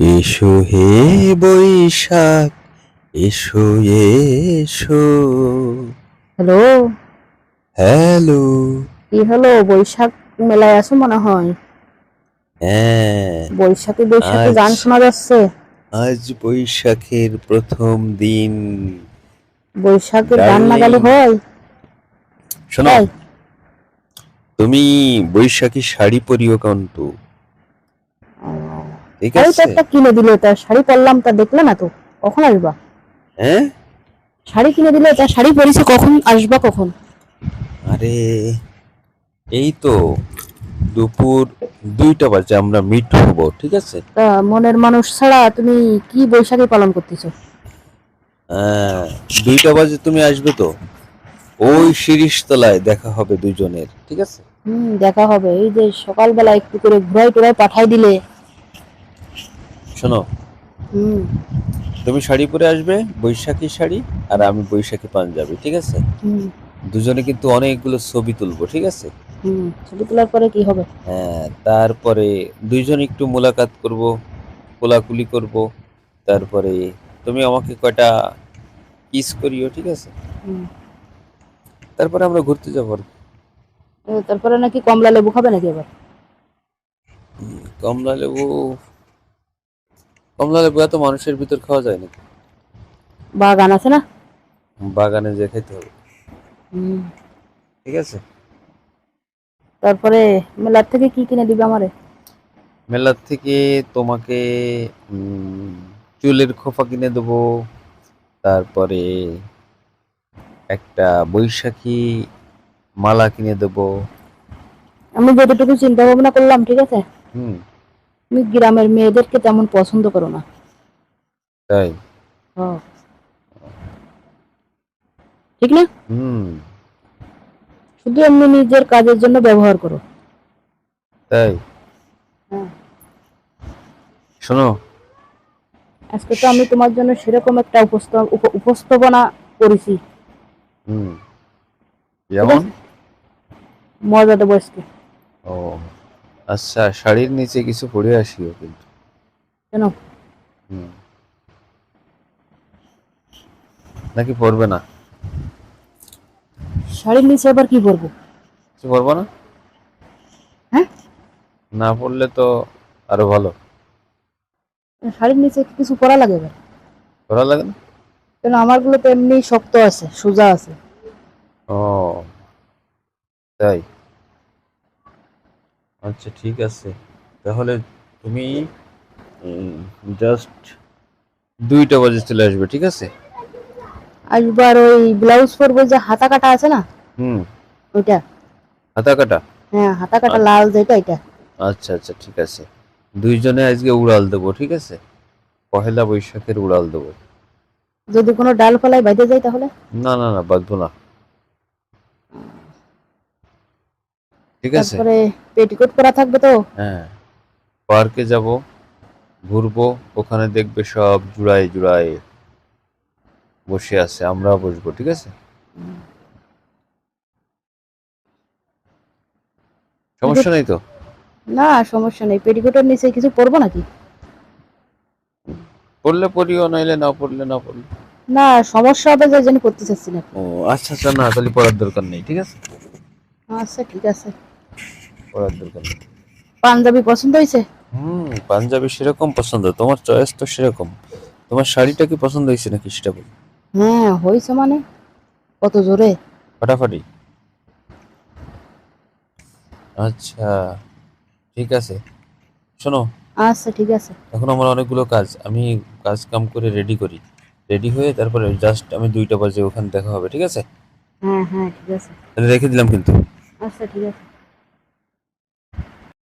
এসো হে বৈশাখ এসো এসো। হ্যালো। হ্যালো। কি হলো বৈশাখ মেলায় আছো মনে হয়? হ্যাঁ। বৈশাখী বৈশাখী গান শোনা যাচ্ছে। আজ বৈশাখের প্রথম দিন। বৈশাখের গান না গালে. হয়। শোনো তুমি বৈশাখী শাড়ি পরিও কিন্তু। শাড়ি তো একটা কিনে দিলে তা শাড়ি পরলাম তা দেখলে না তো? কখন আসবা? হ্যাঁ? শাড়ি কিনে দিলে তা শাড়ি পরেছে কখন আসবা কখন? আরে এই তো দুপুর দুইটা বাজে আমরা মিট হব ঠিক আছে? মনের মানুষ ছাড়া তুমি কি বৈশাখী পালন করতেছো? আহ, দুইটা বাজে তুমি আসবে তো? ওই শিরিষ তলায় দেখা হবে দুজনের ঠিক আছে? হুম দেখা হবে। এই যে সকালবেলা একটু করে ঘুরাই টুরাই পাঠাই দিলে শোনো। তুমি শাড়ি পরে আসবে বৈশাখী শাড়ি আর আমি বৈশাখী পাঞ্জাবি ঠিক আছে? দুজনে কিন্তু অনেকগুলো ছবি তুলবো ঠিক আছে? ছবি তোলার পরে কি হবে? হ্যাঁ তারপরে দুইজন একটু মোলাকাত করব কোলাকুলি করব তারপরে তুমি আমাকে কয়টা কিস করিও ঠিক আছে? তারপরে আমরা ঘুরতে যাব আর তারপরে নাকি কমলা লেবু খাবে নাকি এবার কমলা লেবু কমলা লেবু এত মানুষের ভিতর খাওয়া যায় নাকি? বাগান আছে না? বাগানে যে খেতে হবে। হুম। ঠিক আছে। তারপরে মেলার থেকে কি কিনে দিবে আমারে? মেলার থেকে তোমাকে চুলের খোপা কিনে দেবো। তারপরে একটা বৈশাখী মালা কিনে দেবো। আমি যতটুকু চিন্তা ভাবনা করলাম ঠিক আছে? হুম। তুমি গ্রামের মেয়েদেরকে তেমন পছন্দ করো না। তাই? হ্যাঁ। ঠিক না? শুধু এমনি নিজের কাজের জন্য ব্যবহার করো। তাই? হ্যাঁ। শোনো। আজকে তো আমি তোমার জন্য সেরকম একটা উপস্থাপ- উপ- উপস্থাপনা করেছি। হুম। যেমন? মজা দেবো আজকে। ও। আচ্ছা শাড়ির নিচে কিছু পরে আসিও কিন্তু। কেন? হুম। নাকি পরবে না? শাড়ির নিচে আবার কি পরবো? কিছু পরবো না? হ্যাঁ? না পরলে তো আরও ভালো। শাড়ির নিচে কিছু পরা লাগে এবার? ভালো লাগে না? কেন আমারগুলো তো এমনি শক্ত আছে সোজা আছে। ও তাই? আচ্ছা ঠিক আছে। তাহলে তুমি জাস্ট দুইটা বাজে চলে আসবে ঠিক আছে? আসবার ওই ব্লাউজ পরবো যে হাতা কাটা আছে না? হুম। ওইটা। হাতা কাটা হ্যাঁ হাতা কাটা লাল যেটা এটা। আচ্ছা আচ্ছা ঠিক আছে। দুইজনে আজকে উড়াল দেবো ঠিক আছে? পহেলা বৈশাখের উড়াল দেবো। যদি কোনো ডাল ফলাই বাইতে যায় তাহলে? না না না বাঁধবো না। ঠিক আছে? তারপরে পেটিকোট করা থাকবে তো? হ্যাঁ। পার্কে যাব ঘুরবো ওখানে দেখবে সব জুড়ায় জুড়ায় বসে আছে আমরা বসবো ঠিক আছে? সমস্যা নেই তো? না সমস্যা নেই। পেটিকোটের নিচে কিছু পরবো নাকি? পড়লে পড়িও নাইলে না পড়লে না পড়লে না সমস্যা হবে যে জন্য করতে চাচ্ছি না। ও আচ্ছা আচ্ছা না তাহলে পড়ার দরকার নেই ঠিক আছে? আচ্ছা ঠিক আছে। পড়ার দরকার নেই। পাঞ্জাবি পছন্দ হয়েছে? হুম পাঞ্জাবি সেরকম পছন্দ। তোমার চয়েস তো সেরকম। তোমার শাড়িটা কি পছন্দ হয়েছে নাকি সেটা বল। হ্যাঁ হয়েছে মানে। কত জোরে? ফাটাফাটি। আচ্ছা ঠিক আছে। শোনো। আচ্ছা ঠিক আছে। এখন আমার অনেকগুলো কাজ। আমি কাজ কাম করে রেডি করি। রেডি হয়ে তারপরে জাস্ট আমি দুইটা বাজে ওখানে দেখা হবে ঠিক আছে? হ্যাঁ হ্যাঁ ঠিক আছে। তাহলে রেখে দিলাম কিন্তু। আচ্ছা ঠিক আছে।